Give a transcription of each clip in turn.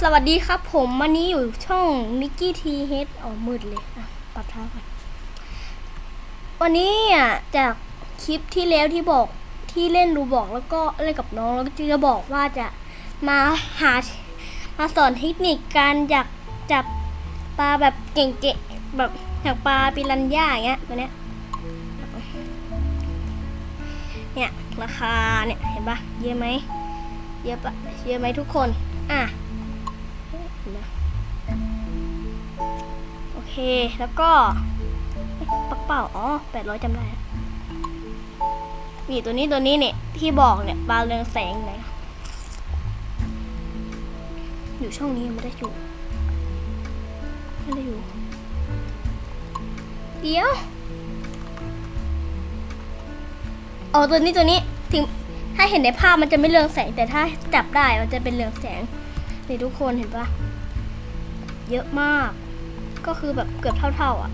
สวัสดีครับผมวันนี้อยู่ช่องมิกกี้ทีเฮดอ๋อมืดเลยอะปรับเท้าก่อนวันนี้อะจากคลิปที่แล้วที่บอกที่เล่นรูบอกแล้วก็เล่นกับน้องแล้วก็จะบอกว่าจะมาหามาสอนเทคนิคการอยากจับปลาแบบเก่งๆแบบอย่างปลาปิรันย่าอย่างเงี้ยตัวเนี้ยเนี่ยราคาเนี่ยเห็นปะเยอะไหมเยอะปะเยอะไหมทุกคนอะ เค แล้วก็เปักเป่า อ๋อแปดร้อยจำได้นี่ตัวนี้ตัวนี้เนี่ยที่บอกเนี่ยปลาเรืองแสงไหนอยู่ช่องนี้ยังไม่ได้อยู่ไม่ได้อยู่ เดี๋ยวอ๋อตัวนี้ตัวนี้ถึงถ้าเห็นในภาพมันจะไม่เรืองแสง แต่ถ้าจับได้มันจะเป็นเรืองแสงนี่ทุกคนเห็นปะเยอะมาก ก็คือแบบเกือบเท่าๆอะ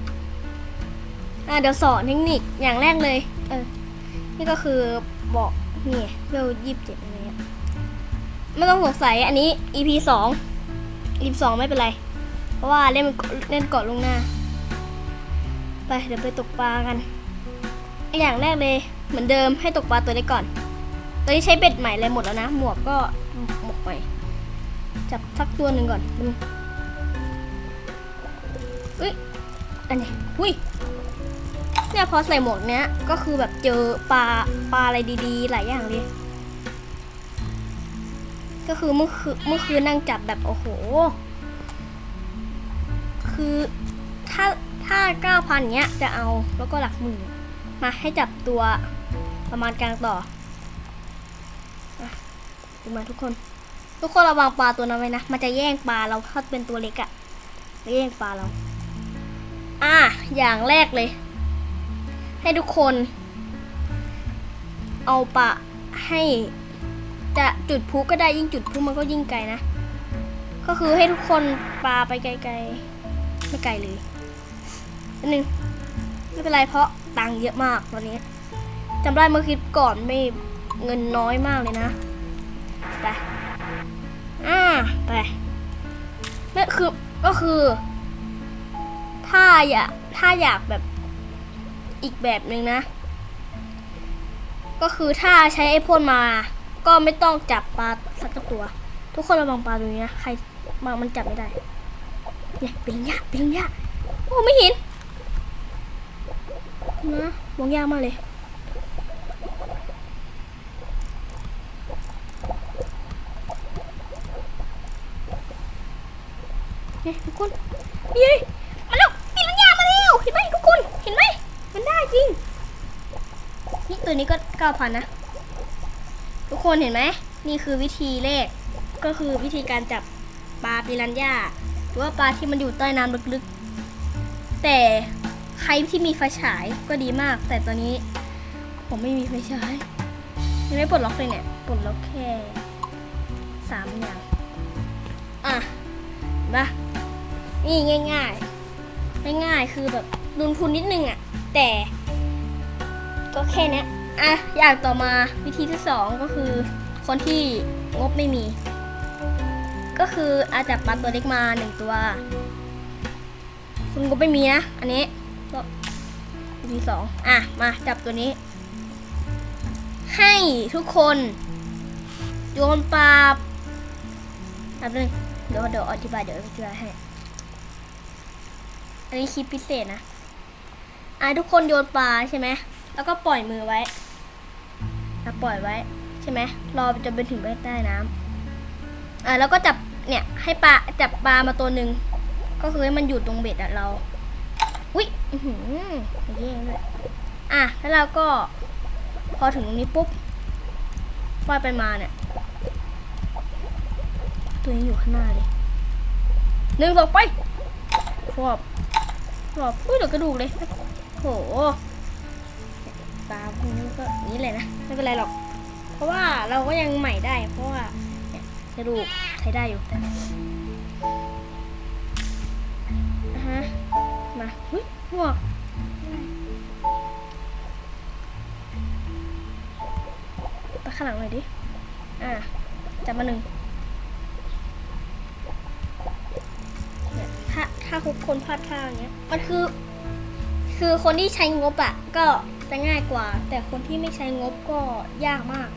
อะเดี๋ยวสอนเทคนิคอย่างแรกเลย เออ นี่ก็คือบอกนี่เวลยี่สิบเจ็ดอะไรเงี้ยไม่ต้องสงสัยอันนี้ EP สอง EP สองไม่เป็นไร เพราะว่าเล่นมันเล่นก่อนลงหน้า ไปเดี๋ยวไปตกปลากัน อย่างแรกเลย เหมือนเดิมให้ตกปลาตัวเล็กก่อนตอนนี้ใช้เบ็ดใหม่เลยหมดแล้วนะ หมวกก็หมวกใหม่จับสักตัวหนึ่งก่อนอืม อุ้ยอันนี้อุ้ยเนี่ยพอใส่หมวกเนี้ยก็คือแบบเจอปลาปลาอะไรดีๆ หลายอย่างเลยก็คือเมื่อคืนเมื่อคืนนั่งจับแบบโอ้โห คือถ้าถ้าเก้าพันเนี้ยจะเอาแล้วก็หลักหมื่นมาให้จับตัวประมาณกลางต่อดูมาทุกคน ทุกคนระวังปลาตัวนั้นไว้นะ มันจะแย่งปลาเราถ้าเป็นตัวเล็กอะจะแย่งปลาเรา อะอย่างแรกเลย ให้ทุกคน เอาปลาให้จะจุดพุก็ได้ยิ่งจุดพุมันก็ยิ่งไกลนะ ก็คือให้ทุกคนปลาไปไกลๆไม่ไกลเลยอันหนึ่งไม่เป็นไรเพราะตังค์เยอะมากตอนนี้จำได้เมื่อคลิปก่อนไม่เงินน้อยมากเลยนะไปอ่าไปนั่นคือก็คือ ถ้าอยากถ้าอยากแบบอีกแบบหนึ่งนะ ก็คือถ้าใช้ไอพ่นมา ก็ไม่ต้องจับปลาสักตัว ทุกคนระวังปลาตัวนี้นะใครมามันจับไม่ได้เนี่ยเป็นยากเป็นยากโอ้ไม่เห็นนะมองยากมากเลยเนี่ยทุกคนเย้ จริง นี่ตัวนี้ก็เก้าพันนะ ทุกคนเห็นไหม นี่คือวิธีแรกก็คือวิธีการจับปลาปิรันย่า หรือว่าปลาที่มันอยู่ใต้น้ำลึกๆ แต่ใครที่มีไฟฉายก็ดีมาก แต่ตอนนี้ ผมไม่มีไฟฉายยังไม่ปลดล็อกเลยเนี่ย ปลดล็อกแค่สามอย่าง อะนะนี่ง่าย ๆ ง่ายๆ คือแบบลงทุนนิดนึงอะแต่ ก็แค่นี้อะอย่างต่อมาวิธีที่สองก็คือ คนที่งบไม่มี ก็คืออาจจะปลาตัวเล็กมาหนึ่งตัว คุณงบไม่มีนะ อันนี้ก็วิธีสองอะมาจับตัวนี้ ให้ทุกคนโยนปลาอันนึงเดี๋ยวเดี๋ยวอธิบายเดี๋ยวอธิบายให้ อันนี้คลิปพิเศษนะ อะทุกคนโยนปลาใช่ไหม แล้วก็ปล่อยมือไว้อะปล่อยไว้ใช่ไหมรอจนไปถึงใต้น้ำอะแล้วก็จับเนี่ย ให้ปลาจับปลามาตัวหนึ่งก็คือให้มันอยู่ตรงเบ็ดอะเรา อุ้ยอือหือแย่เลยอะแล้วเราก็ พอถึงตรงนี้ปุ๊บว่ายไปมาเนี่ย ตัวนี้อยู่ข้างหน้าเลยหนึ่งสองไปฟอบฟอบอุ้ยเดี๋ยวกระดูกเลยโห ตาพวกนี้ก็อย่างนี้เลยนะ ไม่เป็นไรหรอก เพราะว่าเราก็ยังใหม่ได้ เพราะว่าเนี่ยกระดูกใช้ได้อยู่อะฮะมาหุ้ยหวกไปข้างหลังหน่อยดิ อะจับมาหนึ่งถ้าถ้าคุกคนพลาดท่าอย่างเงี้ย มันคือ คือคนที่ใช้งบอะก็ จะง่ายกว่า แต่คนที่ไม่ใช้งบก็ยากมาก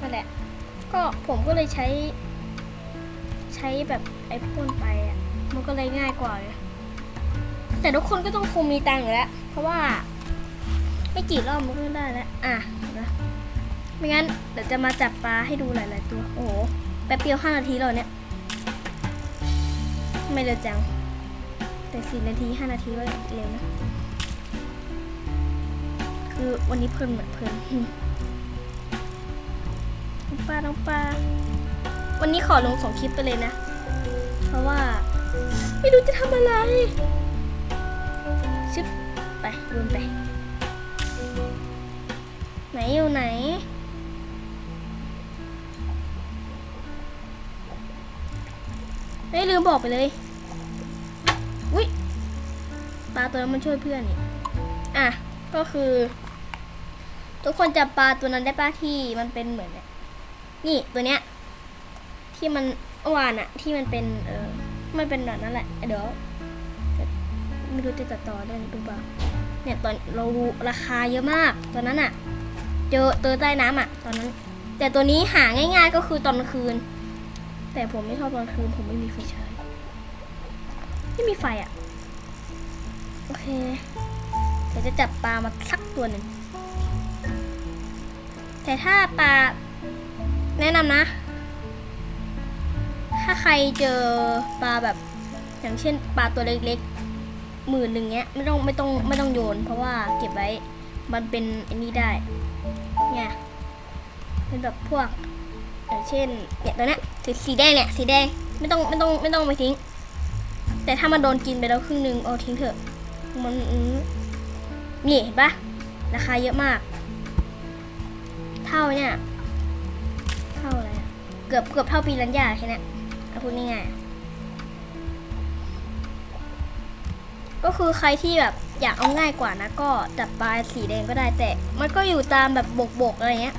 นั่นแหละ ก็ผมก็เลยใช้ ใช้แบบไอ้พ่นไปอะมันก็เลยง่ายกว่าไงแต่ทุกคนก็ต้องคงมีตังค์อยู่แล้ว เพราะว่า ไม่กี่รอบมันก็ได้แล้ว อะนะไม่งั้นเดี๋ยวจะมาจับปลาให้ดูหลาย ๆ ตัว โอ้โหแป๊บเดียวห้านาทีแล้วเนี่ย ไม่เร็วจัง แต่สี่นาทีห้านาทีก็เร็วนะ คือวันนี้เพลินเหมือนเพลินน้องปลาน้องปลาวันนี้ขอลงสองคลิปไปเลยนะ เพราะว่า ไม่รู้จะทำอะไรชึบไปวนไป ไหนอยู่ไหนเฮ้ยลืมบอกไปเลย อุ้ยปลาตัวนั้นมันช่วยเพื่อนนี่ อะ ก็คือ ทุกคนจับปลาตัวนั้นได้ป้าที่มันเป็นเหมือนเนี่ยนี่ตัวเนี้ย ที่มันวานอะที่มันเป็นเออมันเป็นแบบนั้นแหละเดี๋ยวไม่รู้จะตัดต่อได้หรือเปล่าเนี่ยตอนเรารู้ราคาเยอะมากตอนนั้นอะเจอเจอใต้น้ำอะตอนนั้น แต่ตัวนี้หาง่าย ๆ ก็คือตอนกลางคืน แต่ผมไม่ชอบตอนคืน ผมไม่มีไฟฉายไม่มีไฟอะโอเคเดี๋ยวจะจับปลามาสักตัวหนึ่ง แต่ถ้าปลาแนะนำนะ ถ้าใครเจอปลาแบบอย่างเช่นปลาตัวเล็กๆหมื่นหนึ่งเงี้ยไม่ต้องไม่ต้องไม่ต้องโยน เพราะว่าเก็บไว้มันเป็นไอันนี้ได้เนี่ยเป็นแบบพวกอย่างเช่นเนี่ยตัวเนี้ยสีสีแดงเนี่ยสีแดงไม่ต้องไม่ต้องไม่ต้องไปทิ้ง แต่ถ้ามันโดนกินไปแล้วครึ่งหนึงเอาทิ้งเถอะมันมนี่เห็นปะราคาเยอะมาก ท่าเนี่ย เท่าอะไร เกือบเกือบเท่าปีรัญญาแค่เนี้เอาพูดง่ายก็คือใครที่แบบอยากเอาง่ายกว่านะ ก็จับปลาสีแดงก็ได้แต่ มันก็อยู่ตามแบบบกๆอะไรเงี้ย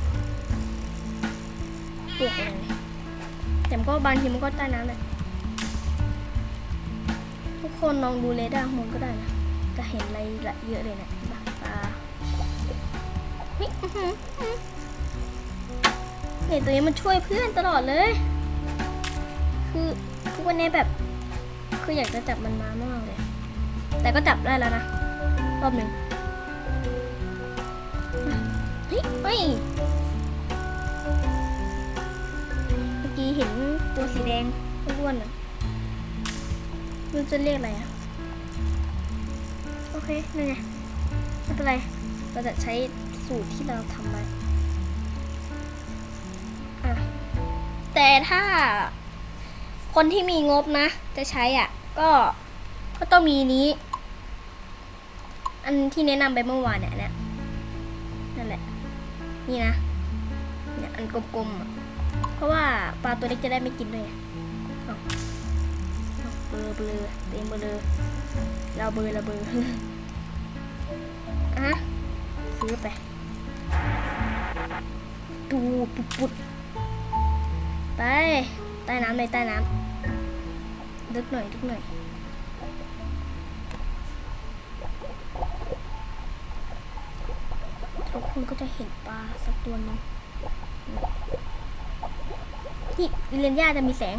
บกอะไรแต่มันก็บางทีมันก็ใต้น้ำเลยทุกคนลองดูเรดาร์ข้างบนก็ได้นะ จะเห็นอะไรละเยอะเลยนะปะปลาเฮ้ย อื้อหืออื้อเนี่ยตัวนี้มันช่วยเพื่อนตลอดเลย คือทุกวันนี้แบบ คืออยากจะจับมันมามากเลย แต่ก็จับได้แล้วนะ รอบหนึ่งเฮ้ยเฮ้ยเมื่อกี้เห็นตัวสีแดงอ้วนๆน่ะมันจะเรียกอะไรอะโอเค นั่นไงไม่เป็นไร เราจะใช้สูตรที่เราทำไว้ แต่ถ้าคนที่มีงบนะ จะใช้อะ ก็ก็ต้องมีนี้ อันที่แนะนำไปเมื่อวานเนี่ยนั่นแหละ นี่นะเนี่ยอันกลมๆอะเพราะว่าปลาตัวเล็กจะได้ไม่กินด้วยเอาเอาเบลอเบลอเต็มเบลอเราเบลอเราเบลออะซื้อไป ดูปุดปุด ไปใต้น้ำเลยใต้น้ำลึกหน่อยลึกหน่อยทุกคนก็จะเห็นปลาสักตัวหนึงนี่วิเลนย่าจะมีแสง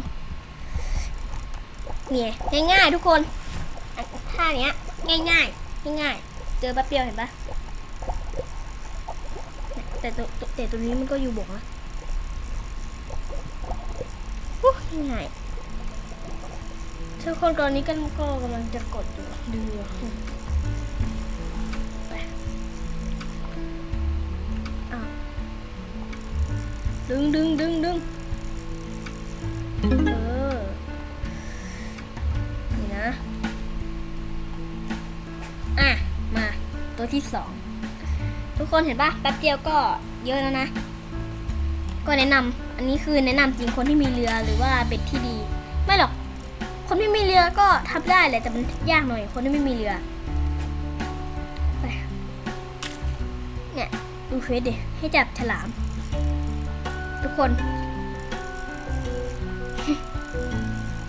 เนี่ยง่ายๆทุกคนท่าเนี้ยง่ายๆง่ายๆเจอแป๊บเดียวเห็นปะแต่ตัวตัวแต่ตัวนี้มันก็อยู่บกนะอู้ ง่ายทุกคนตอนนี้กันก็กำลังจะกดอยู่ดูอยู่ไปอ้าวดึงดึงดึงดึงเออ นี่นะ อะ มาตัวที่สอง ทุกคนเห็นปะแป๊บเดียวก็เยอะแล้วนะ ก็แนะนำอันนี้คือแนะนำจริงคนที่มีเรือหรือว่าเบ็ดที่ดี ไม่หรอก คนที่มีเรือก็ทำได้แหละแต่มันยากหน่อย คนที่ไม่มีเรือไปเนี่ยดูเฟซดิให้จับฉลาม ทุกคน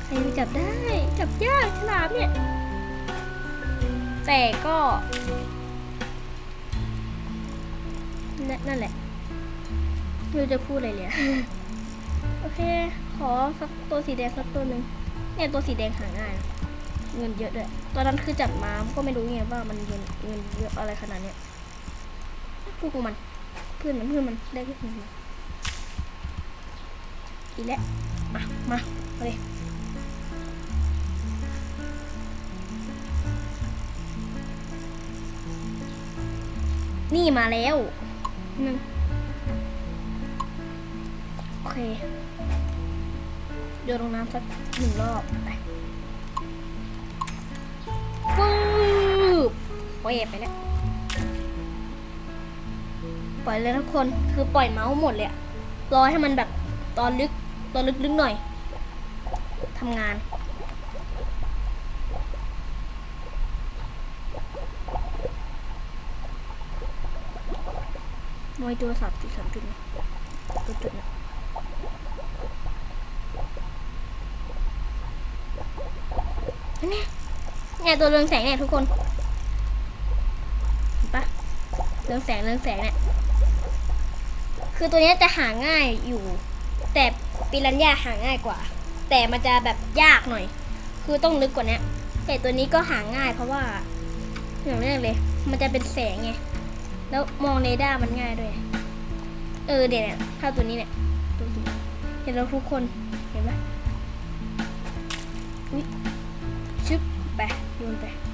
ใครจักจับได้จับยากฉลามเนี่ยแต่ก็ นั่นแหละ ไม่รู้จะพูดอะไรเลยอะโอเค ขอสักตัวสีแดงสักตัวหนึ่งเนี่ยตัวสีแดงหาง่ายนะเงินเยอะด้วยตอนนั้นคือจับมาก็ไม่รู้ไงว่ามันเงินเงินเยอะอะไรขนาดเนี้ยพูดกับมันเพื่อนมันเพื่อนมันได้เพื่อนมันอีแล้วมามาเอาเลยนี่มาแล้วหนึ่ง เคโยนลงน้ำสักหนึ่งรอบไปปึ๊บโอ้ยไปแล้วปล่อยเลยทุกคนคือปล่อยเมาส์หมดเลยรอให้มันแบบตอนลึกตอนลึกๆหน่อยทำงานมอยตัวสับจุดสามจุดนะตัวจุดนะอันนี้ เนี่ยตัวเรืองแสงเนี่ยทุกคนเห็นปะเรืองแสงเรืองแสงเนี่ยคือตัวนี้จะหาง่ายอยู่ แต่ปิรันย่าหาง่ายกว่า แต่มันจะแบบยากหน่อย คือต้องลึกกว่านี้แต่ตัวนี้ก็หาง่าย เพราะว่าอย่างแรกเลย มันจะเป็นแสงไงแล้วมองเรดาร์มันง่ายด้วย เออเดี๋ยวเนี่ยถ้าตัวนี้เนี่ยตัวนี้เห็นเราทุกคนเห็นไหมอุ้ยชึบไป โย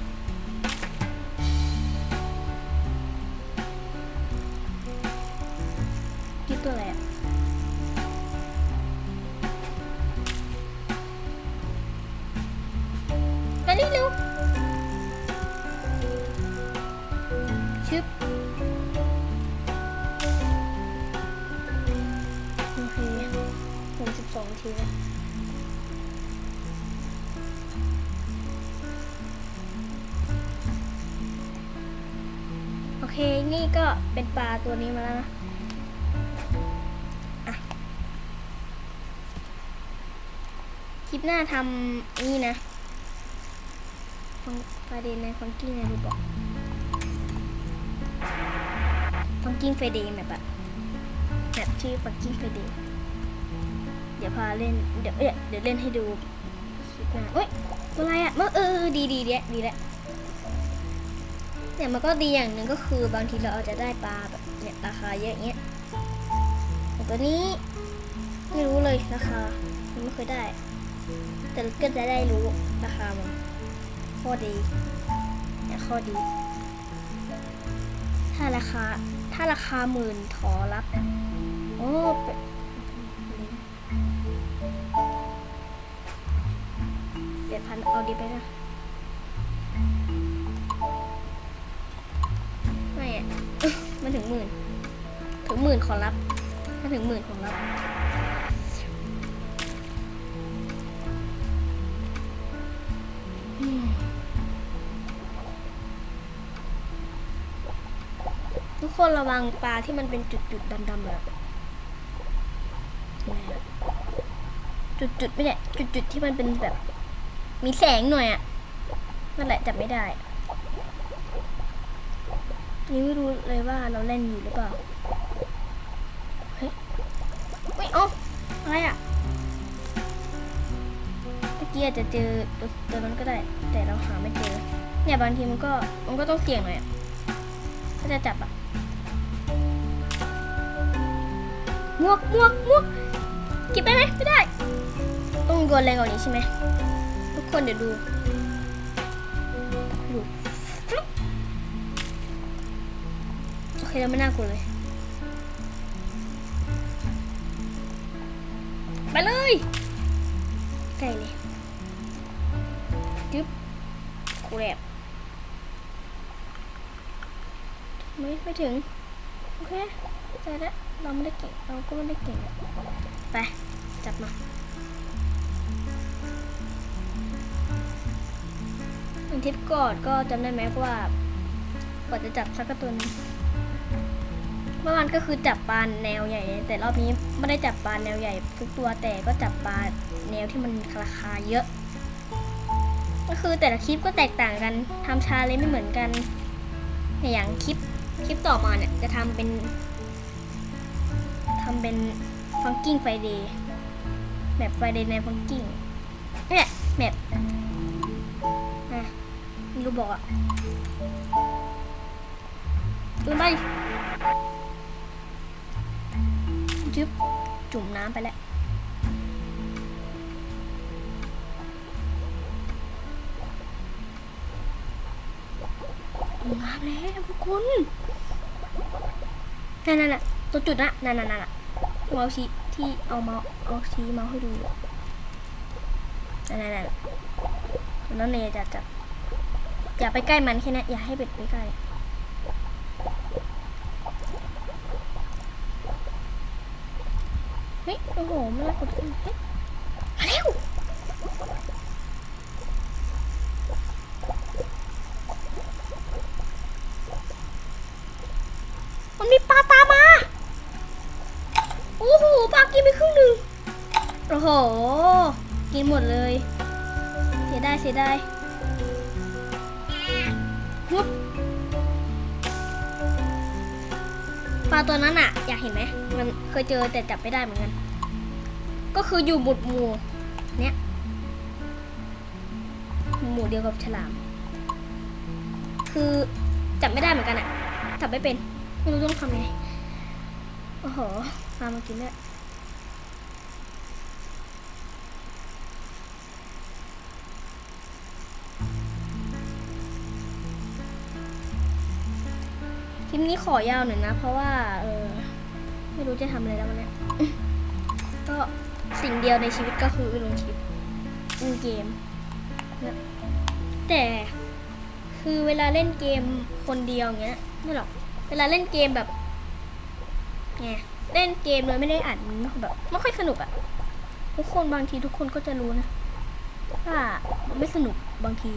เคนี่ก็เป็นปลาตัวนี้มาแล้วนะคลิปหน้าทำนี่นะฟังประเด็นในฟังกิ้งในรูบอกฟังกิ้งเฟเดย์แบบอะแบบชื่อฟังกิ้งเฟเดย์เดี๋ยวพาเล่น เดี๋ยวเดี๋ยวเล่นให้ดูคลิปหน้าเอ้ยตัวอะไรอะเมื่อเออเอดีดีดีดีแล้ว เนี่ยมันก็ดีอย่างหนึ่งก็คือบางทีเราอาจจะได้ปลาแบบเนี่ยราคาเยอะเงี้ยแต่ตัวนี้ไม่รู้เลยราคาไม่เคยได้ แต่ก็จะได้รู้ราคามันข้อดีเนี่ยข้อดี ถ้าราคาถ้าราคาหมื่นขอรับโอ้เป็นเจ็ดพันเอาดีไปนะ มันถึงหมื่น ถึงหมื่นขอรับถ้าถึงหมื่นขอรับทุกคนระวังปลาที่มันเป็นจุดๆดำๆแบบจุดๆไม่เนี่ยจุดๆที่มันเป็นแบบ มีแสงหน่อยอะนั่นแหละจับไม่ได้ นี่ไม่รู้เลยว่าเราเล่นอยู่หรือเปล่า เฮ้ยเฮ้ยเอาอะไรอะเมื่อกี้อาจจะเจอตัวตัวนั้นก็ได้ แต่เราหาไม่เจอ เนี่ยบางทีมันก็มันก็ต้องเสี่ยงหน่อยถ้าจะจับอะมวกมวกมวกเก็บได้ไหมไม่ได้ ต้องโยนแรงกว่านี้ใช่ไหมทุกคนเดี๋ยวดู เคเราไม่น่ากลัวเลย ไปเลยใกลเลยจึ๊บกูแลบไม่ไม่ถึง โอเคใจแล้วเราไม่ได้เก่ง เราก็ไม่ได้เก่ง ไป จับมาอย่างทิปก่อนก็จำได้ไหมว่ากว่าจะจับสักตัวนึง มื่อวานก็คือจับปลาแนวใหญ่ แต่รอบนี้ไม่ได้จับปลาแนวใหญ่ ทุกตัวแต่ก็จับปลาแนวที่มันราคาเยอะ ก็คือแต่ละคลิปก็แตกต่างกันทำชาเลยไม่เหมือนกันเนี่ยอย่างคลิปคลิปต่อมาเนี่ยจะทำเป็นทำเป็นฟังกิ้งไฟเดย์แบบไฟเดย์ในฟังกิ้งเนี่แหละแบบอะรู้บอกอะดูไป จึ๊บจุ่มน้ำไปแล้วงามแล้วทุกคนนั่นน่ะตัวจุดนะนั่นนั่นนั่นน่ะเมาชี้ที่เอาเมาเอาชี้เมาให้ดูนั่นนั่นนั่นนั่นเลยจะจับอย่าไปใกล้มันแค่นั้นอย่าให้เบ็ดไปใกล้ เฮ้ย โอ้โหไม่น่ากดขึ้นเฮ้ยมาเร็วมันมีปลาตามมา โอ้โห ปลากินไปครึ่งหนึ่งโอ้โห กินหมดเลย เสียดายเสียดาย ปลาตัวนั้นอะอยากเห็นไหมมันเคยเจอแต่จับไม่ได้เหมือนกัน ก็คืออยู่บุดหมู่เนี้ยหมู่เดียวกับฉลาม คือจับไม่ได้เหมือนกันอะจับไม่เป็นไม่รู้ต้องทำไงโอ้โหปลามากินด้วย ลิปนี้ขอยาวหน่อยนะ เพราะว่าเออไม่รู้จะทำอะไรแล้ววันเนี้ยก็สิ่งเดียวในชีวิตก็คือลงคลิปเล่นเกมเนี่ยแต่คือเวลาเล่นเกมคนเดียวอย่างเงี้ยไม่หรอกเวลาเล่นเกมแบบไงเล่นเกมเลยไม่ได้อ่านมันแบบไม่ค่อยสนุกอะทุกคนบางทีทุกคนก็จะรู้นะว่าไม่สนุกบางที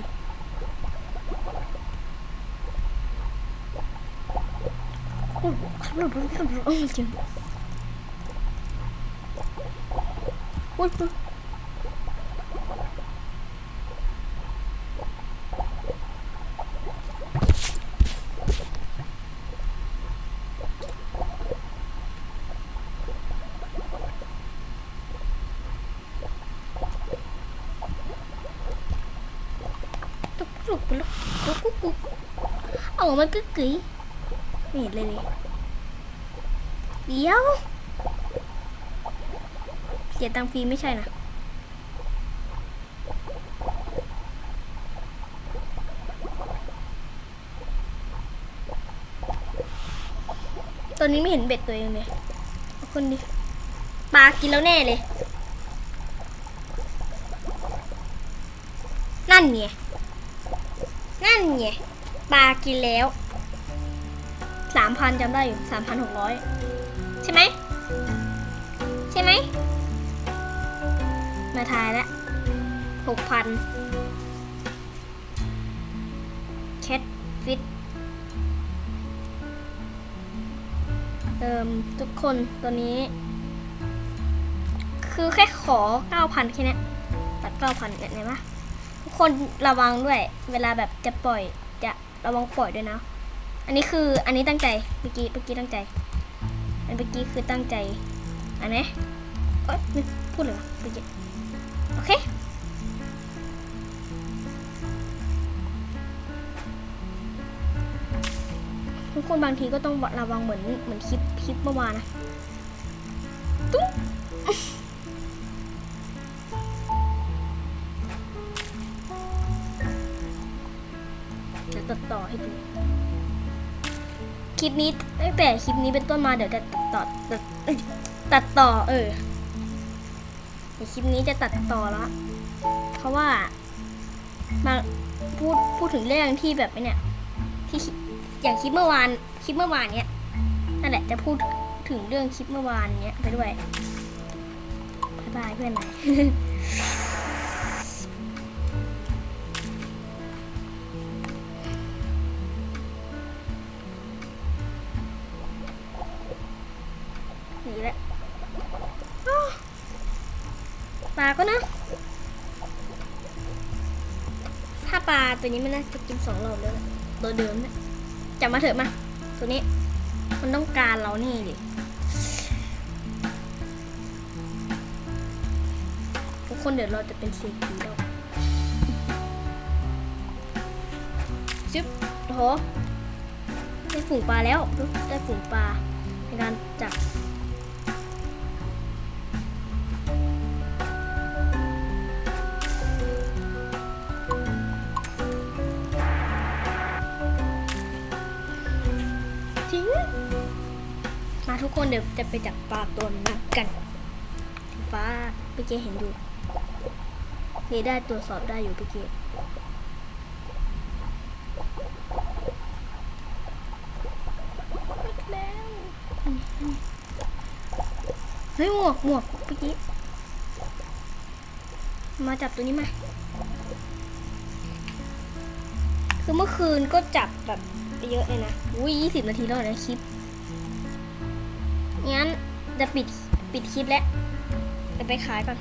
โอ้โหขับรถขับรถขับรถโอ้ยจริงโอ้ย เอามันกึกกึ๋ยไม่เห็นเลยเลยเดี๋ยวเสียตังฟรีไม่ใช่นะตอนนี้ไม่เห็นเบ็ดตัวเองเลยคนดิปลากินแล้วแน่เลย นั่นไงนั่นไงปลากินแล้วามพันจำได้อยู่สามพันหกร้อยใช่ไหมใช่ไหมมาทายแล้วหกพันแคทฟิตเอ่มทุกคนตัวนี้ คือแค่ขอ9,000แค่นี้ตัด9,000เนี่ยเห็นไหมทุกคนระวังด้วย เวลาแบบจะปล่อยจะระวังปล่อยด้วยนะ อันนี้คืออันนี้ตั้งใจเมื่อกี้เมื่อกี้ตั้งใจ อันเมื่อกี้คือตั้งใจ อันนี้พูดเลยวะเมื่อกี้โอเคทุกคนบางทีก็ต้องระวังเหมือนเหมือนคลิปคลิปเมื่อวานนะตุ้งจะตัดต่อให้ดู คลิปนี้ตั้งแต่คลิปนี้เป็นต้นมาเดี๋ยวจะตัดต่อตัดตัดต่อเออคลิปนี้จะตัดต่อแล้วเพราะว่ามาพูดพูดถึงเรื่องที่แบบเนี่ยที่อย่างคลิปเมื่อวานคลิปเมื่อวานเนี้ยนั่นแหละจะพูดถึงเรื่องคลิปเมื่อวานเนี้ยไปด้วยบายบายเพื่อนหน่ ก็นะ ถ้าปลาตัวนี้มันน่าจะกินสองรอบแล้วตัวเดิมเนี่ยจับมาเถอะมา ตัวนี้ มันต้องการเรานี่ดิทุกคนเดี๋ยวเราจะเป็นเศรษฐีแล้วจิ๊บโอ้โหได้ฝูงปลาแล้วได้ฝูงปลาในการจับ ทุกคนเดี๋ยวจะไปจับปลาตัวนักกันฟ้าพี่เจเห็นอยู่เรได้ตรวจสอบได้อยู่พี่เจเฮ้ยหมวกหมวกพี่เจมาจับตัวนี้มา คือเมื่อคืนก็จับแบบไปเยอะเลยนะ อุ้ยยี่สิบนาทีแล้วนะคลิป จะปิดปิดคลิปแล้วจะไปขายก่อน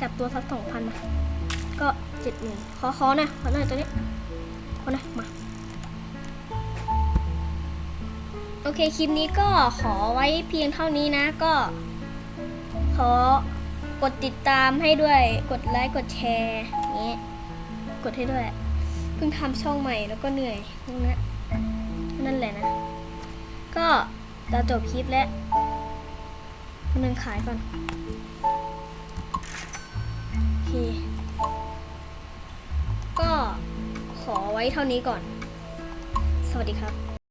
จับตัวสักสองพันมา ก็เจ็ดหมื่นขอขอหน่อยขอหน่อยตัวนี้ขอหน่อยมา โอเค คลิปนี้ก็ขอไว้เพียงเท่านี้นะ ก็ ขอกดติดตามให้ด้วย กดไลค์ กดแชร์อย่างนี้กดให้ด้วย เพิ่งทำช่องใหม่แล้วก็เหนื่อยพวกนั้นนั่นแหละนะ ก็เราจบคลิปแล้ว กำลังขายก่อน โอเค ก็ขอไว้เท่านี้ก่อน สวัสดีครับ